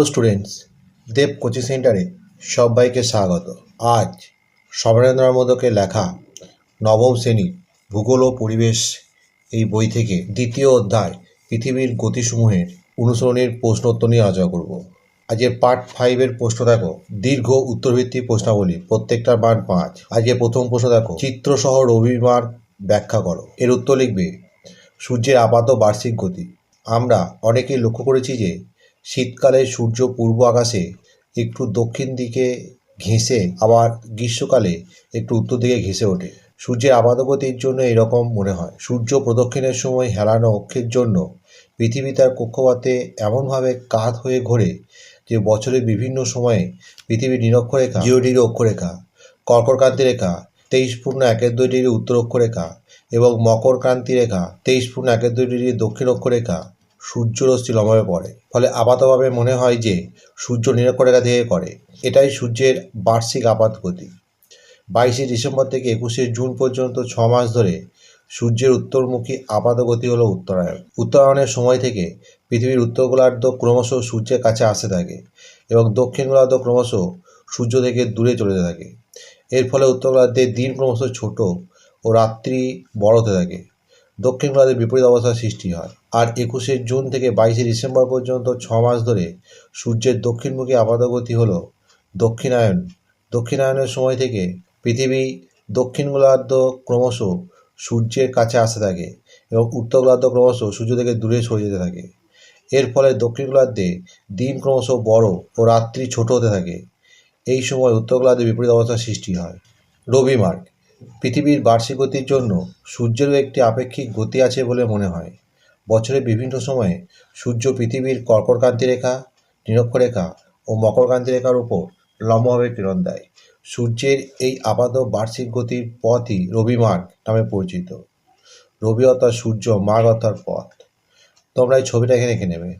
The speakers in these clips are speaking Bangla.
হ্যালো স্টুডেন্টস, দেব কোচিং সেন্টারে সবাইকে স্বাগত। আজ সমরেন্দ্রনাথ মোদকের লেখা নবম শ্রেণির ভূগোল ও পরিবেশ এই বই থেকে দ্বিতীয় অধ্যায় পৃথিবীর গতিসমূহের অনুসরণের প্রশ্নোত্তর নিয়ে আলোচনা করব। আজকের পার্ট ফাইভের প্রশ্ন দেখো। দীর্ঘ উত্তরভিত্তিক প্রশ্নাবলী, প্রত্যেকটার মান পাঁচ। আজকে প্রথম প্রশ্ন দেখো। চিত্রসহ রবিবার ব্যাখ্যা করো। এর উত্তর লিখবে, সূর্যের আপাত বার্ষিক গতি। আমরা অনেকেই লক্ষ্য করেছি যে শীতকালে সূর্য পূর্ব আকাশে একটু দক্ষিণ দিকে ঘেঁষে, আবার গ্রীষ্মকালে একটু উত্তর দিকে ঘেঁষে ওঠে। সূর্যের আপাতগতির জন্য এরকম মনে হয়। সূর্য প্রদক্ষিণের সময় হেলানো অক্ষের জন্য পৃথিবী তার কক্ষপথে এমনভাবে কাত হয়ে ঘোরে যে বছরের বিভিন্ন সময়ে পৃথিবীর নিরক্ষরেখা জিরো ডিগ্রি অক্ষরেখা কর্কটক্রান্তি রেখা তেইশ পূর্ণ একের দুই ডিগ্রি উত্তর অক্ষরেখা এবং মকর ক্রান্তি রেখা তেইশ পূর্ণ একের দুই ডিগ্রি দক্ষিণ অক্ষরেখা সূর্যরশ্মি লম্বাবে পড়ে। ফলে আপাতভাবে মনে হয় যে সূর্য নিরক্ষরেখা থেকে করে। এটাই সূর্যের বার্ষিক আপাত গতি। বাইশে ডিসেম্বর থেকে একুশে জুন পর্যন্ত ছ মাস ধরে সূর্যের উত্তরমুখী আপাত গতি হলো উত্তরায়ণ। উত্তরায়ণের সময় থেকে পৃথিবীর উত্তর গোলার্ধ ক্রমশ সূর্যের কাছে আসতে থাকে এবং দক্ষিণ গোলার্ধ ক্রমশ সূর্য থেকে দূরে চলে থাকে। এর ফলে উত্তর গোলার্ধে দিন ক্রমশ ছোট ও রাত্রি বড় হতে থাকে। দক্ষিণ গোলার্ধের বিপরীত অবস্থার সৃষ্টি হয়। আর একুশে জুন থেকে বাইশে ডিসেম্বর পর্যন্ত ছ মাস ধরে সূর্যের দক্ষিণমুখী আপাতগতি হল দক্ষিণায়ন। দক্ষিণায়নের সময় থেকে পৃথিবী দক্ষিণ গোলার্ধ ক্রমশ সূর্যের কাছে আসতে থাকে এবং উত্তর গোলার্ধ ক্রমশ সূর্য থেকে দূরে সরে যেতে থাকে। এর ফলে দক্ষিণ গোলার্ধে দিন ক্রমশ বড় ও রাত্রি ছোট হতে থাকে। এই সময় উত্তর গোলার্ধে বিপরীত অবস্থার সৃষ্টি হয়। রবি মার্গ। পৃথিবীর বার্ষিক গতির জন্য সূর্যেরও একটি আপেক্ষিক গতি আছে বলে মনে হয়। বছরের বিভিন্ন সময়ে সূর্য পৃথিবীর কর্কটক্রান্তি রেখা, নিরক্ষরেখা ও মকরক্রান্তি রেখার উপর লম্বভাবে কিরণ দেয়। সূর্যের এই আপাত বার্ষিক গতির পথই রবি মার্গ নামে পরিচিত। রবি অর্থাৎ সূর্য মার্গ অর্থাৎ পথ। তোমরা এই ছবিটা এখানে এঁকে নেবে।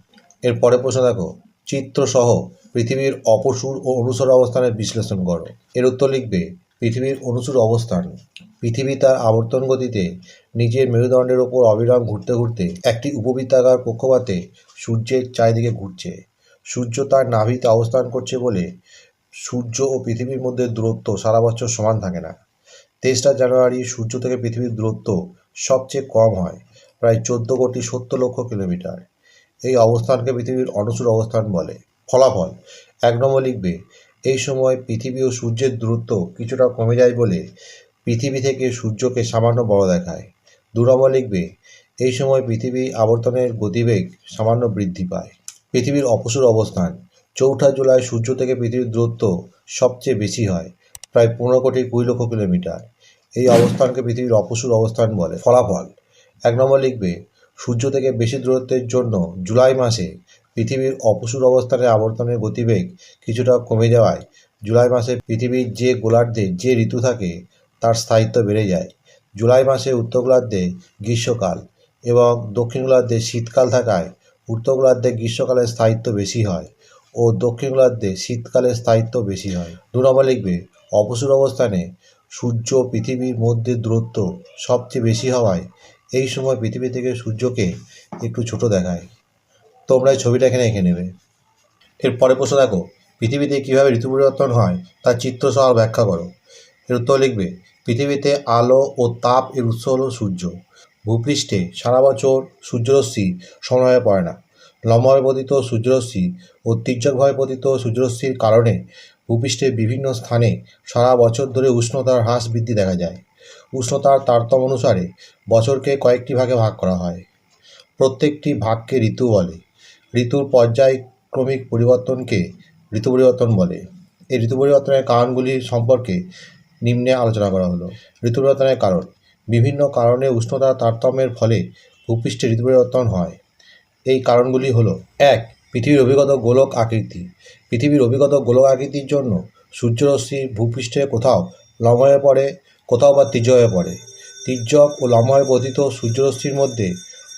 এর পরে প্রশ্ন দেখো, চিত্রসহ পৃথিবীর অপসুর ও অনুসর অবস্থানের বিশ্লেষণ করো। এর উত্তর লিখবে পৃথিবীর অনুসূর অবস্থান। পৃথিবী তার আবর্তন গতিতে নিজের মেরুদণ্ডের ওপর অবিরাম ঘুরতে ঘুরতে একটি উপবৃত্তাকার কক্ষপথে সূর্যের চারিদিকে ঘুরছে। সূর্য তার নাভিতে অবস্থান করছে বলে সূর্য ও পৃথিবীর মধ্যে দূরত্ব সারা বছর সমান থাকে না। তেইশটা জানুয়ারি সূর্য থেকে পৃথিবীর দূরত্ব সবচেয়ে কম হয়, প্রায় চোদ্দ কোটি সত্তর লক্ষ কিলোমিটার। এই অবস্থানকে পৃথিবীর অনুসূর অবস্থান বলে। ফলাফল, এক নম্বর লিখবে এই সময় পৃথিবী ও সূর্যের দূরত্ব কিছুটা কমে যায় বলে পৃথিবী থেকে সূর্যকে সামান্য বড় দেখায়। দু লিখবে, এই সময় পৃথিবী আবর্তনের গতিবেগ সামান্য বৃদ্ধি পায়। পৃথিবীর অপসুর অবস্থান, চৌঠা জুলাই সূর্য থেকে পৃথিবীর দূরত্ব সবচেয়ে বেশি হয়, প্রায় পনেরো কোটি কুড়ি লক্ষ কিলোমিটার। এই অবস্থানকে পৃথিবীর অপসুর অবস্থান বলে। ফলাফল, এক নম্বর লিখবে, সূর্য থেকে বেশি দূরত্বের জন্য জুলাই মাসে পৃথিবীর অপসূর অবস্থানে আবর্তনের গতিবেগ কিছুটা কমে যাওয়ায় জুলাই মাসে পৃথিবীর যে গোলার্ধে যে ঋতু থাকে, তার স্থায়িত্ব বেড়ে যায়। জুলাই মাসে উত্তর গোলার্ধে গ্রীষ্মকাল এবং দক্ষিণ গোলার্ধে শীতকাল থাকায় উত্তর গোলার্ধে গ্রীষ্মকালের স্থায়িত্ব বেশি হয় ও দক্ষিণ গোলার্ধে শীতকালের স্থায়িত্ব বেশি হয়। দু নম্বর লিখবে, অপসূর অবস্থানে সূর্য পৃথিবীর মধ্যে দূরত্ব সবচেয়ে বেশি হওয়ায় এই সময় পৃথিবী থেকে সূর্যকে একটু ছোট দেখায়। তোমরা এই ছবিটা এখানে এঁকে নেবে। এর পরে প্রশ্ন দেখো, পৃথিবীতে কীভাবে ঋতু পরিবর্তন হয় তার চিত্র সহ ব্যাখ্যা করো। এর উত্তর লিখবে, পৃথিবীতে আলো ও তাপ এর উৎস হল সূর্য। ভূপৃষ্ঠে সারা বছর সূর্যরশ্মি সমানভাবে পড়ে না। লম্বভাবে পতিত সূর্যরশ্মি ও তির্যকভাবে পতিত সূর্যরশ্মির কারণে ভূপৃষ্ঠের বিভিন্ন স্থানে সারা বছর ধরে উষ্ণতার হ্রাস বৃদ্ধি দেখা যায়। উষ্ণতার তারতম্য অনুসারে বছরকে কয়েকটি ভাগে ভাগ করা হয়। প্রত্যেকটি ভাগকে ঋতু বলে। ঋতুর পর্যায়ক্রমিক পরিবর্তনকে ঋতু পরিবর্তন বলে। এই ঋতু পরিবর্তনের কারণগুলি সম্পর্কে নিম্নে আলোচনা করা হলো। ঋতু পরিবর্তনের কারণ। বিভিন্ন কারণে উষ্ণতা তারতম্যের ফলে ভূপৃষ্ঠে ঋতু পরিবর্তন হয়। এই কারণগুলি হলো, এক, পৃথিবীর অভিগত গোলক আকৃতি। পৃথিবীর অভিগত গোলক আকৃতির জন্য সূর্যরশ্মি ভূপৃষ্ঠে কোথাও লম্ব হয়ে পড়ে, কোথাও বা তীর্যক হয়ে পড়ে। তীর্যক ও লম্ব হয়ে পতিত সূর্যরশ্মির মধ্যে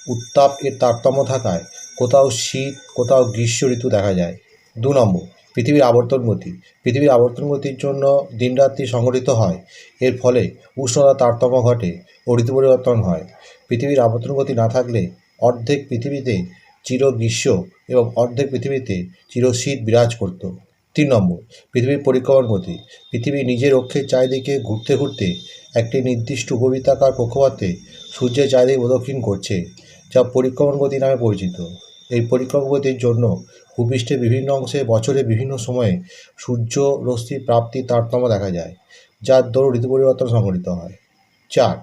উত্তাপ এর তারতম্য থাকায় কোথাও শীত, কোথাও গ্রীষ্ম ঋতু দেখা যায়। দু নম্বর, পৃথিবীর আবর্তন গতি। পৃথিবীর আবর্তন গতির জন্য দিনরাত্রি সংঘটিত হয়। এর ফলে উষ্ণতা তারতম্য ঘটে ও ঋতু পরিবর্তন হয়। পৃথিবীর আবর্তন গতি না থাকলে অর্ধেক পৃথিবীতে চির গ্রীষ্ম এবং অর্ধেক পৃথিবীতে চির শীত বিরাজ করত। তিন নম্বর, পৃথিবীর পরিক্রমণ গতি। পৃথিবী নিজের অক্ষের চারিদিকে ঘুরতে ঘুরতে একটি নির্দিষ্ট উপবৃত্তাকার কক্ষপথে সূর্যের চারিদিকে প্রদক্ষিণ করছে। যা পরিক্রমণ গতি নামে পরিচিত। এই পরিক্রমণ গতির জন্য ভূপৃষ্ঠের বিভিন্ন অংশে বছরে বিভিন্ন সময়ে সূর্য রশ্মি প্রাপ্তির তারতম্য দেখা যায়, যার দরুন ঋতু পরিবর্তন সংঘটিত হয়। চার,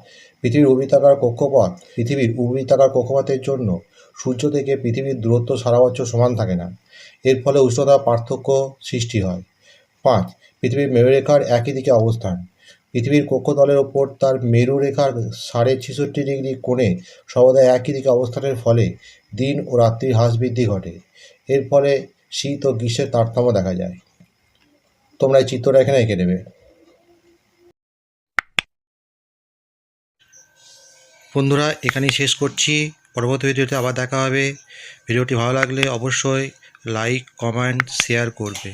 পৃথিবীর উপবৃত্তাকার কক্ষপথ, পৃথিবীর উপবৃত্তাকার কক্ষপথের জন্য সূর্য থেকে পৃথিবীর দূরত্ব সারা বছর সমান থাকে না। এর ফলে উষ্ণতা পার্থক্য সৃষ্টি হয়। পাঁচ, পৃথিবীর মেরুরেখার একই দিকে অবস্থান পৃথিবীর কক্ষতলের ওপর তার মেরুরেখার সাড়ে ছেষট্টি ডিগ্রি কোণে সর্বদা একই দিকে অবস্থানের ফলে দিন ও রাত্রির হ্রাস বৃদ্ধি ঘটে। এর ফলে শীত ও গ্রীষ্মের তারতম্য দেখা যায়। তোমরা এই চিত্রটা এখানে এঁকে নেবে। বন্ধুরা, এখানেই শেষ করছি। পরবর্তী ভিডিওতে আবার দেখা হবে। ভিডিওটি ভালো লাগলে অবশ্যই লাইক, কমেন্ট, শেয়ার করবে।